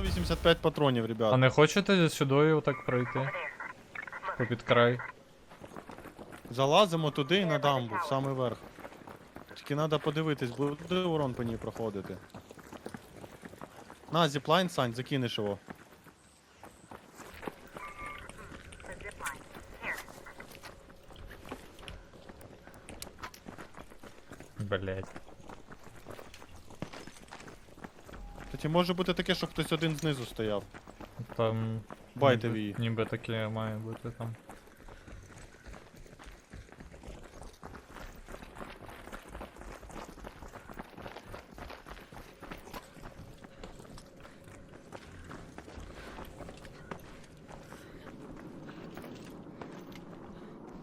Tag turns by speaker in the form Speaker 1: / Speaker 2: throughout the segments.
Speaker 1: 185 патронів,
Speaker 2: А не хочете сюди отак пройти? Попід край.
Speaker 1: Залазимо туди і на дамбу, в самий верх. Тільки треба подивитись, буде урон по ній проходити. На, зіплайн, Сань, закинеш його.
Speaker 2: Блять.
Speaker 1: Тоді може бути таке, що хтось один знизу стояв.
Speaker 2: Там.
Speaker 1: Байте
Speaker 2: ніби-
Speaker 1: її.
Speaker 2: Ніби таке має бути там.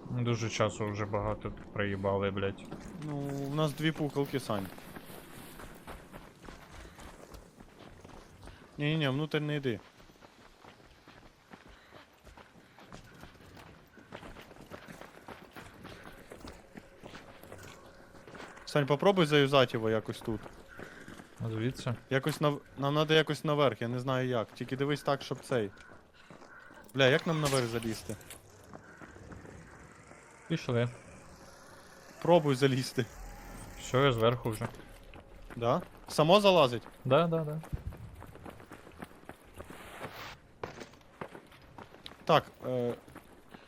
Speaker 2: Дуже часу вже багато проїбали, блять.
Speaker 1: Ну, у нас дві пукалки, Сань. Ні-ні-ні, внутрь не йди. Сань, попробуй заюзати його якось тут.
Speaker 2: Звідси.
Speaker 1: Якось нав... Нам треба якось наверх, я не знаю як. Тільки дивись так, щоб цей. Бля, як нам наверх залізти?
Speaker 2: Пішли.
Speaker 1: Пробуй залізти.
Speaker 2: Все, я зверху вже.
Speaker 1: Да? Само залазить?
Speaker 2: Да, да, да.
Speaker 1: Так, е...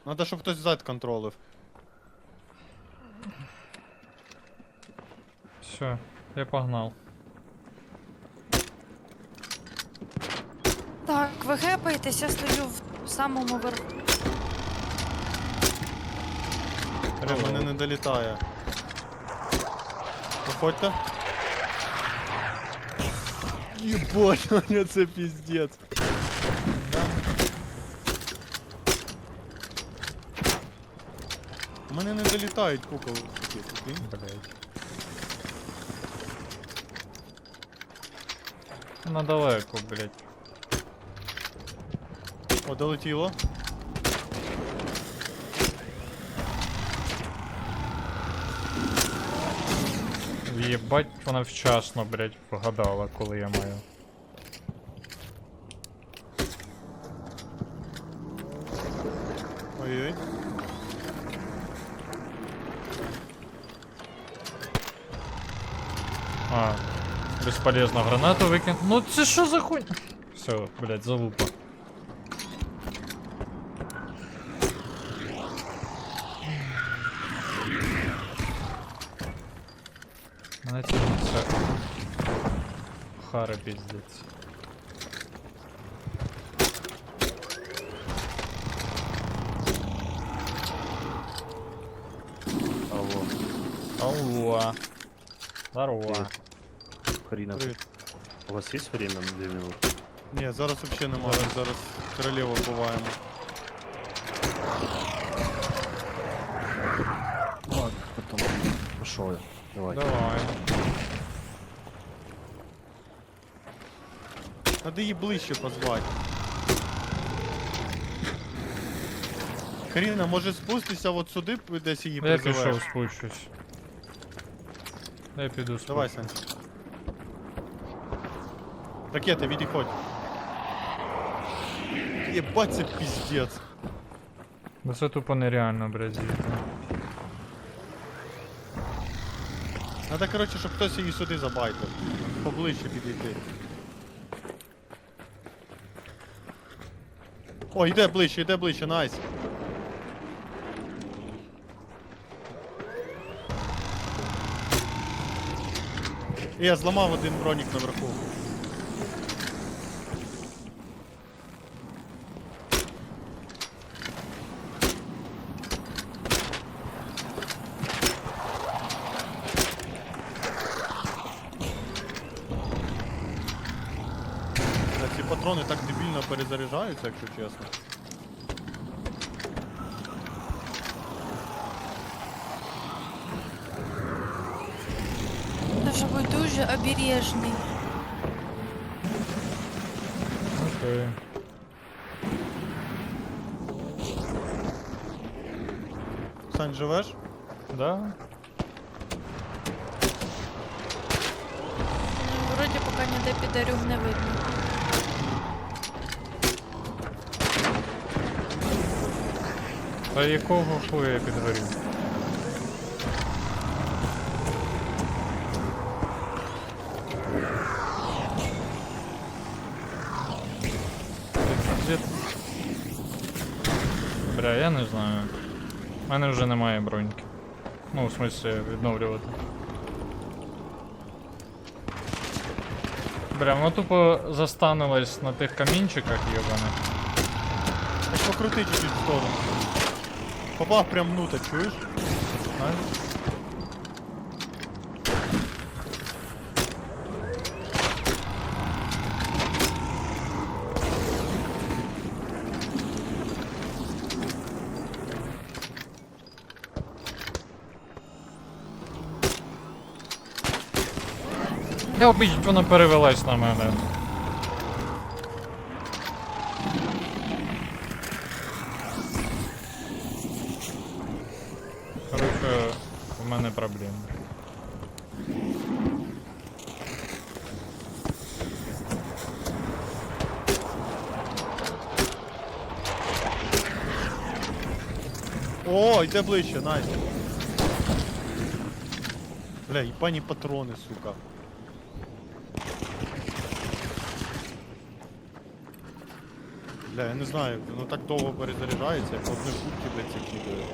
Speaker 1: Надо, щоб хтось зад контролив.
Speaker 2: Все, я погнал.
Speaker 3: Так, ви гепаєтесь, я стою в самому верху.
Speaker 1: О, мене не долітає. Проходьте. Єбать, Аня, це піздець. У мене не долітають.
Speaker 2: Блять. На далеко, блять.
Speaker 1: О, долетіло.
Speaker 2: Єбать, вона вчасно, блять, вгадала, коли я маю.
Speaker 1: Ой-ой.
Speaker 2: А, бесполезно гранату викинь. Ну це що за хуй? Все, блять, залупа. Мене тягнеться. Хари піздець.
Speaker 4: Алло,
Speaker 2: Алло. Здорово.
Speaker 4: Карина,
Speaker 1: Привіт.
Speaker 4: у вас есть время на две минуты?
Speaker 1: Ні, зараз взагалі немає, зараз королеву вбиваємо.
Speaker 4: Так, потом пошел я. Давай.
Speaker 2: Давай.
Speaker 1: Надо її ближче позвати. Каріна, може спустися от сюди, десь її
Speaker 2: Я
Speaker 1: призиваєш?
Speaker 2: пішов спущусь. Я піду спущусь.
Speaker 1: Давай, Сань. Ракети, відходь. Єбать, це піздець.
Speaker 2: Ну це тупо нереально, блядь, звідти.
Speaker 1: Надо, коротше, щоб хтось її сюди забайтив. Поближче підійти. О, йде ближче, йде ближче, найс. Я зламав один бронік наверху. Патрони так дебільно перезаряджаються, якщо чесно.
Speaker 3: Дуже будь дуже обережний.
Speaker 2: Окей.
Speaker 1: Сань, живеш?
Speaker 2: Да?
Speaker 3: М, Вроді поки ніде підарюг не видно.
Speaker 2: Та якого хуя я підгорів? Бля, я не знаю. У мене вже немає броньки. Ну, в смысле, відновлювати. Бля, воно тупо застанулось на тих камінчиках, йобаних.
Speaker 1: Так покрути чуть в сторону. Попав прям внутрь, чуєш?
Speaker 2: Знаєш? Я обіч, вона перевелась на мене. Проблеми.
Speaker 1: О, йде ближче, найс. Бля, їбані патрони, сука. Бля, я не знаю, воно так довго перезаряджається, я по одній кутці, блядь, це кидаю.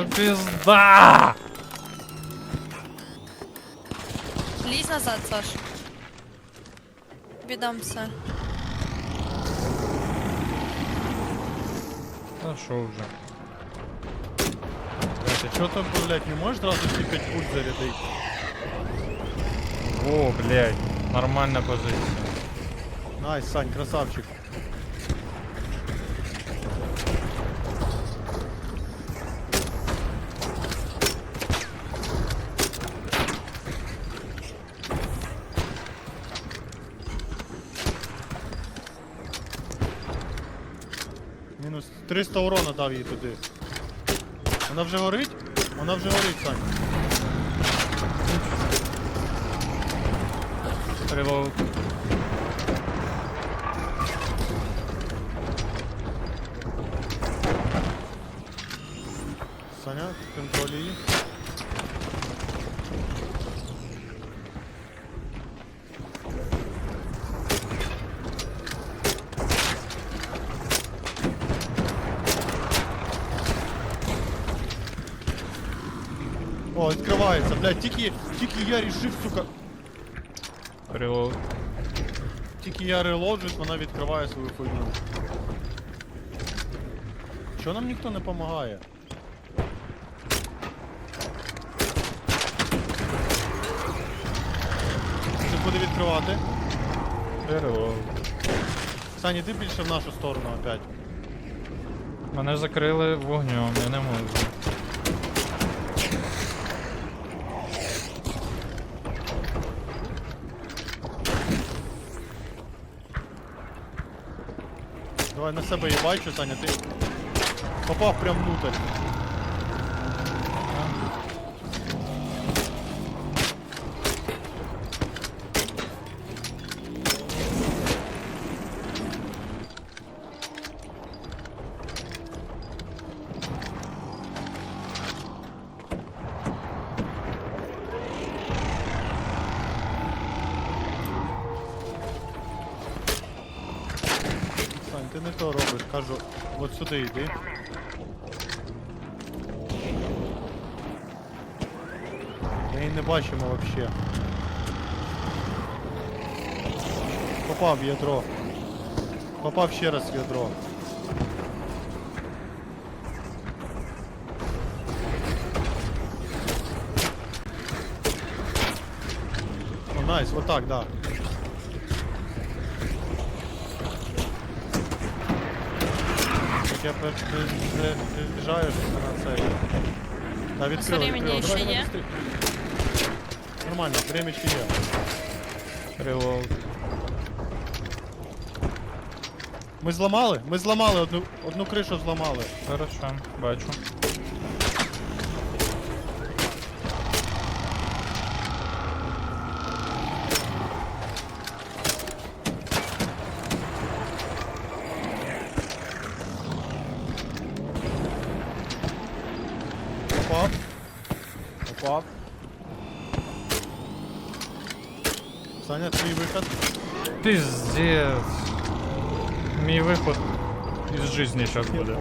Speaker 2: Це пізда!
Speaker 3: Лізь назад, Саш. Віддам все.
Speaker 2: Та що вже?
Speaker 1: Блядь, а чого там, блядь, не можеш зразу всі 5 пуль зарядити?
Speaker 2: О, блядь, нормальна позиція.
Speaker 1: Найс, Сань, красавчик. Мінус 300 урона дав їй туди. Вона вже горить? Вона вже горить, Сань.
Speaker 2: Reload.
Speaker 1: Саня, контроль її. О, відкривається, блядь, тільки, тільки я рішив, сука.
Speaker 2: Reload.
Speaker 1: Тільки я релоджусь, вона відкриває свою хуйню. Чого нам ніхто не допомагає? Це буде відкривати.
Speaker 2: Reload.
Speaker 1: Саня, іди більше в нашу сторону опять.
Speaker 2: Мене закрили вогнем, я не можу.
Speaker 1: На себе їбачу, Саня, ти попав прям внутрь. Кажу, от сюди йди. Ми її не бачимо вообще. Попав в ядро. Попав ще раз в ядро. О, найс, вот так, да. Так я пер- пер- переїжджаю на цей. Та відкрила,
Speaker 3: времени
Speaker 1: відкрила.
Speaker 3: ще є?
Speaker 1: Нормально, время ще є.
Speaker 2: Reload.
Speaker 1: Ми зламали? Ми зламали одну, одну кришу зламали.
Speaker 2: Хорошо, бачу.
Speaker 1: Попав. Попав. Саня, твій виход.
Speaker 2: Пиздец. Мій виход із жизни зараз буде.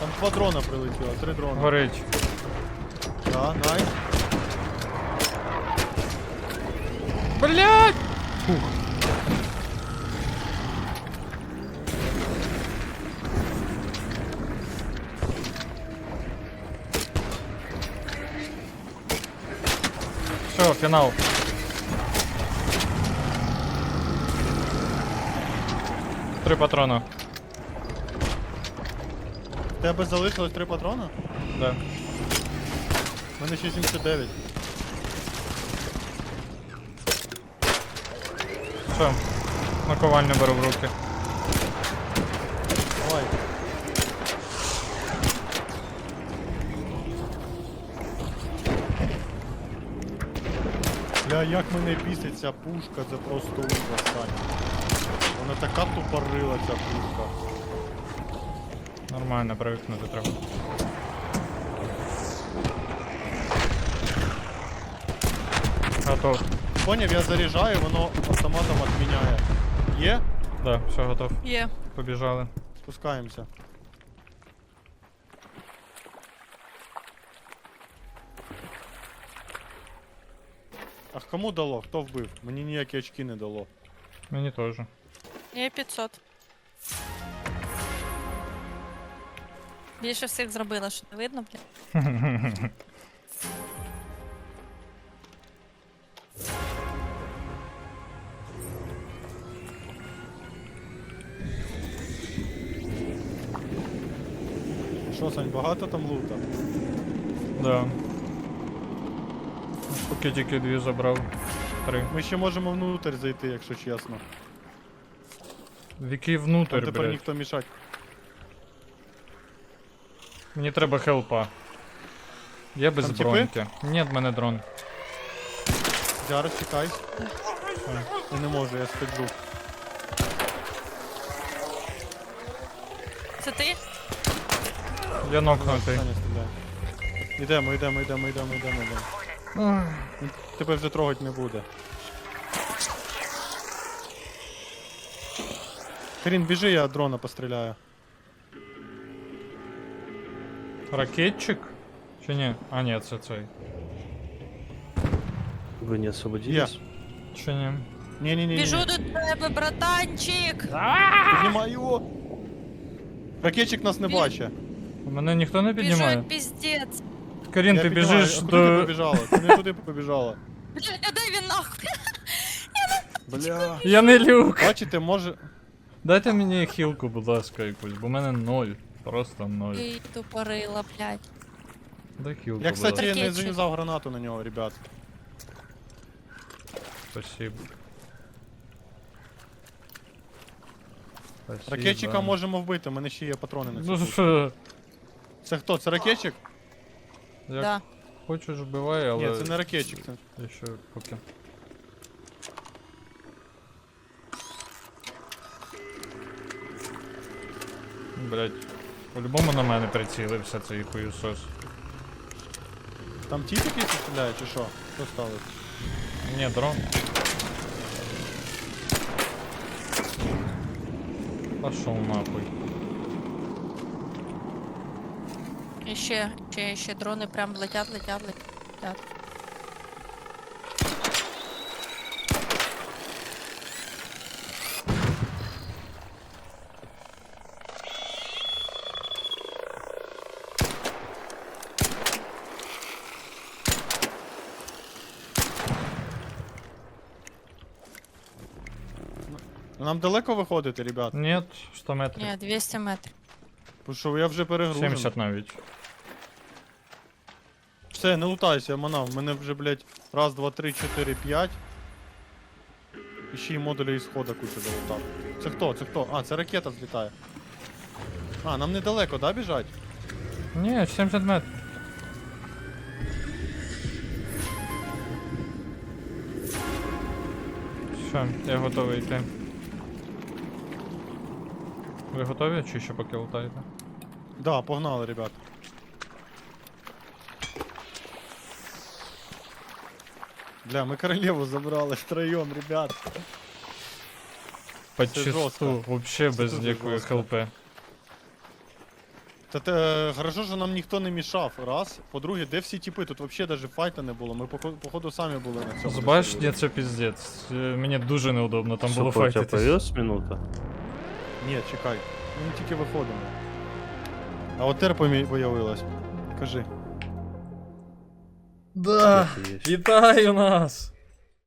Speaker 1: Там два дрона прилетіло, три дрона.
Speaker 2: Горить.
Speaker 1: Да, найс.
Speaker 2: Блять! Все, фінал. Три патрона.
Speaker 1: В тебе залишилось три патрона?
Speaker 2: Да.
Speaker 1: У мене ще 79.
Speaker 2: Все. Наковальню беру в руки.
Speaker 1: Бля, як мене бісить ця пушка, це просто ужас, Саня. Вона така тупорила ця пушка.
Speaker 2: Нормально, привикнути треба. Готов.
Speaker 1: Поняв, я заряджаю, воно автоматом відміняє. Є?
Speaker 2: Да, все готов.
Speaker 3: Є.
Speaker 2: Побіжали.
Speaker 1: Спускаємося. Кому дало? Хто вбив? Мені ніякі очки не дало.
Speaker 2: Мені теж.
Speaker 3: Є 500. Більше всіх зробила, що не видно, блін.
Speaker 1: Що, Сань, багато там лута?
Speaker 2: Да. Поки тільки дві забрав. Три.
Speaker 1: Ми ще можемо внутрь зайти, якщо чесно.
Speaker 2: В який
Speaker 1: Там
Speaker 2: внутрь,
Speaker 1: тепер
Speaker 2: блядь.
Speaker 1: ніхто мішать.
Speaker 2: Мені треба хелпа. Я без
Speaker 1: Там тіпи?
Speaker 2: броньки. Ні, в мене дрон.
Speaker 1: Зараз чекай. Я не можу, я стеджу.
Speaker 3: Це ти?
Speaker 2: Я нокнутий.
Speaker 1: Саня стріляє. Йдемо, йдемо, йдемо, йдемо, йдемо, йдемо. Він Тебе вже трогать не буде. Карін, біжи, я дрона постріляю.
Speaker 2: Ракетчик? Чи ні? А, ні, це цей.
Speaker 4: Вы не освободились?
Speaker 2: Чи ні?
Speaker 1: Ні-ні-ні.
Speaker 3: Біжу до тебе, братанчик!
Speaker 1: Піднімай його! Ракетчик нас не
Speaker 3: Біж-
Speaker 1: бачить.
Speaker 2: Мене ніхто не
Speaker 3: Біжу
Speaker 2: піднімає.
Speaker 3: як піздець.
Speaker 2: Карін,
Speaker 1: Я
Speaker 2: ти
Speaker 1: піднімаю.
Speaker 2: біжиш
Speaker 1: А Куди ти
Speaker 2: до.
Speaker 1: побіжала? Ти не туди побіжала.
Speaker 3: Блядь, а дай він нахуй.
Speaker 1: Бля.
Speaker 2: Я не люк.
Speaker 1: Бачите, може.
Speaker 2: Дайте мені хілку, будь ласка, якусь, бо в мене ноль. Просто ноль.
Speaker 3: І тупорила, блядь.
Speaker 2: Дай хілку,
Speaker 1: Я,
Speaker 2: будь
Speaker 1: кстати,
Speaker 2: ласка.
Speaker 1: не
Speaker 3: Ракетчик.
Speaker 1: заюзав гранату на нього, ребят.
Speaker 2: Спасибо. Спасибо.
Speaker 1: Ракетчика можемо вбити, у мене ще є патрони на
Speaker 2: Ну
Speaker 1: цю.
Speaker 2: що,
Speaker 1: Це хто? Це ракетчик?
Speaker 2: Як
Speaker 3: Да.
Speaker 2: хочеш вбивай, але
Speaker 1: Ні, це не ракетчик. Це...
Speaker 2: я ще поки. Блять, по-любому на мене прицілився цей хуюсос.
Speaker 1: Там ті такі стріляють, чи що? Що сталося?
Speaker 2: Ні, дрон. Пошел нахуй.
Speaker 3: І ще, ще, ще дрони прям летять, летять, летять.
Speaker 1: Нам далеко виходити, ребят?
Speaker 2: Нет, 100 метрів.
Speaker 3: Ні, 200 метрів.
Speaker 1: Бо що я вже перегружений.
Speaker 2: 70 навіть.
Speaker 1: Все, не лутайся, я манав. Мене вже, блядь, раз, два, три, чотири, п'ять. І ще й модулі ісхода куча залутав. Це хто? Це хто? А, це ракета злітає. А, нам недалеко, да, біжать?
Speaker 2: Ні, 70 метрів. Все, я готовий йти. Ви готові чи ще поки лутаєте?
Speaker 1: Да, погнали, ребят. Бля, ми королеву забрали втроєм, ребят.
Speaker 2: По
Speaker 1: Це жорстко.
Speaker 2: вообще
Speaker 1: Це
Speaker 2: без
Speaker 1: дуже
Speaker 2: ніякої
Speaker 1: жорстко.
Speaker 2: хлп.
Speaker 1: Та те, хорошо, що нам ніхто не мішав. Раз. По-друге, де всі тіпи? Тут взагалі даже файта не було. Ми походу, походу самі були на цьому.
Speaker 2: З башні це піздець. Е, Мені дуже неудобно там було
Speaker 4: Сука, у тебя
Speaker 2: файтитись.
Speaker 4: появилась минута?
Speaker 1: Ні, чекай. Ми тільки виходимо. А от тепер помі- появилась. Кажи.
Speaker 2: Да,
Speaker 4: Где ты есть?
Speaker 2: вітаю нас!